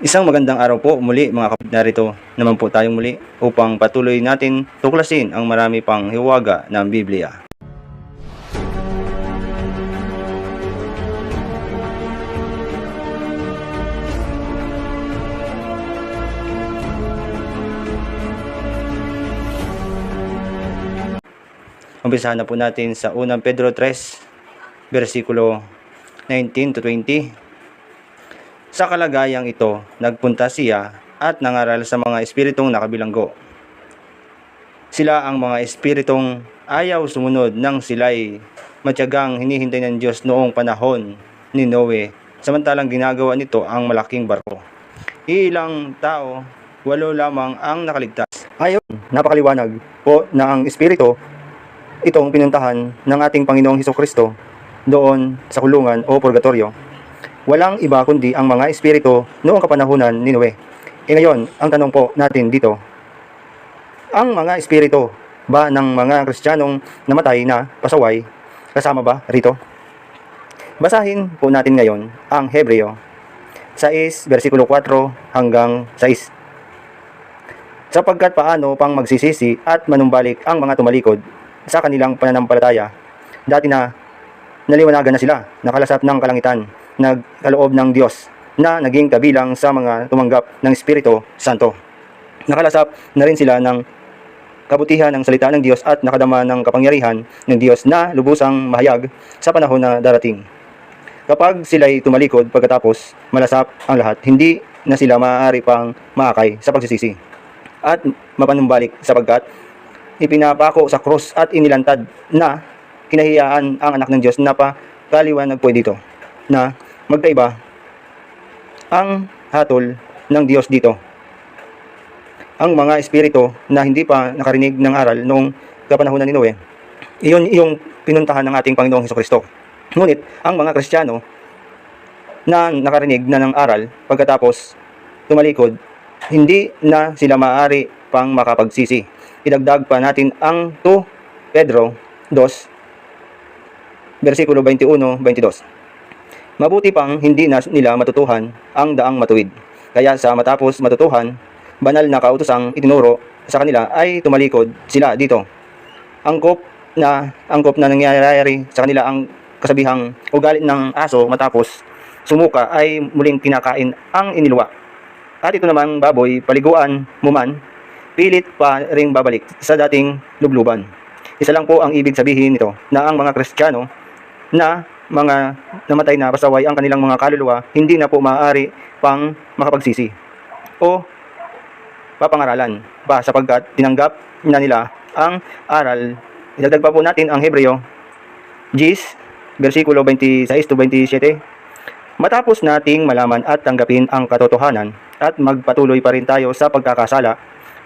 Isang magandang araw po muli mga kapatid. Narito naman po tayong muli upang patuloy natin tuklasin ang marami pang hiwaga ng Biblia. Umpisahan na po natin sa unang Pedro 3, versikulo 19 to 20. Sa kalagayang ito, nagpunta siya at nangaral sa mga espiritong nakabilanggo. Sila ang mga espiritong ayaw sumunod nang sila'y matyagang hinihintay ng Diyos noong panahon ni Noe, samantalang ginagawa nito ang malaking barko. Ilang tao, walo lamang ang nakaligtas. Ayon, napakaliwanag po na ang espiritu itong pinuntahan ng ating Panginoong Heso Kristo doon sa kulungan o purgatorio. Walang iba kundi ang mga espiritu noong kapanahunan ni Noe. E ngayon, ang tanong po natin dito, ang mga espiritu ba ng mga Kristiyanong namatay na pasaway, kasama ba rito? Basahin po natin ngayon ang Hebreo 6, versikulo 4 hanggang 6. Sapagkat paano pang magsisisi at manumbalik ang mga tumalikod sa kanilang pananampalataya. Dati na naliwanagan na sila, nakalasap ng kalangitan, nagkaloob ng Diyos na naging kabilang sa mga tumanggap ng Espiritu Santo. Nakalasap na rin sila ng kabutihan ng salita ng Diyos at nakadama ng kapangyarihan ng Diyos na lubusang mahayag sa panahon na darating. Kapag sila'y tumalikod pagkatapos malasap ang lahat, hindi na sila maaari pang maakay sa pagsisisi at mapanumbalik sapagkat ipinapako sa krus at inilantad na kinahiyaan ang anak ng Diyos na pa kaliwanag po dito na magkaiba ang hatol ng Diyos dito. Ang mga espiritu na hindi pa nakarinig ng aral noong kapanahunan ni Noe, iyon yung pinuntahan ng ating Panginoong Heso Kristo. Ngunit ang mga Kristiyano na nakarinig na ng aral pagkatapos tumalikod, hindi na sila maaari pang makapagsisi. Idagdag pa natin ang 2 Pedro 2, versikulo 21-22. Mabuti pang hindi na nila matutuhan ang daang matuwid. Kaya sa matapos matutuhan, banal na kautosang itinuro sa kanila ay tumalikod sila dito. Angkop na angkop na nangyayari sa kanila ang kasabihang ugali ng aso matapos sumuka ay muling kinakain ang inilwa. At ito namang baboy, paliguan mo man, pilit pa ring babalik sa dating lubluban. Isa lang po ang ibig sabihin nito na ang mga Kristiyano na mga namatay na pasaway ang kanilang mga kaluluwa hindi na po maaari pang makapagsisi o papangaralan pa sapagkat tinanggap na nila ang aral. Idagdag pa po natin ang Hebreo 10, versikulo 26 to 27. Matapos nating malaman at tanggapin ang katotohanan at magpatuloy pa rin tayo sa pagkakasala,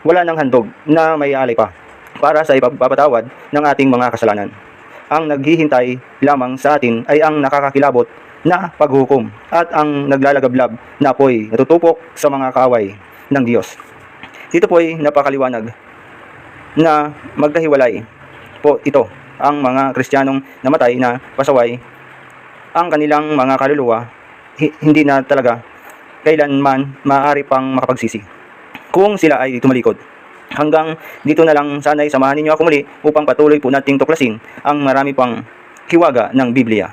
wala nang handog na may alay pa para sa ipagpapatawad ng ating mga kasalanan. Ang naghihintay lamang sa atin ay ang nakakakilabot na paghukom at ang naglalagablab na apoy natutupok sa mga kaaway ng Diyos. Dito po ay napakaliwanag na magkahiwalay po ito ang mga Kristiyanong namatay na pasaway ang kanilang mga kaluluwa hi- hindi na talaga kailanman maaari pang makapagsisi kung sila ay tumalikod. Hanggang dito na lang sana'y samahan ninyo ako muli upang patuloy po nating tuklasin ang marami pang hiwaga ng Biblia.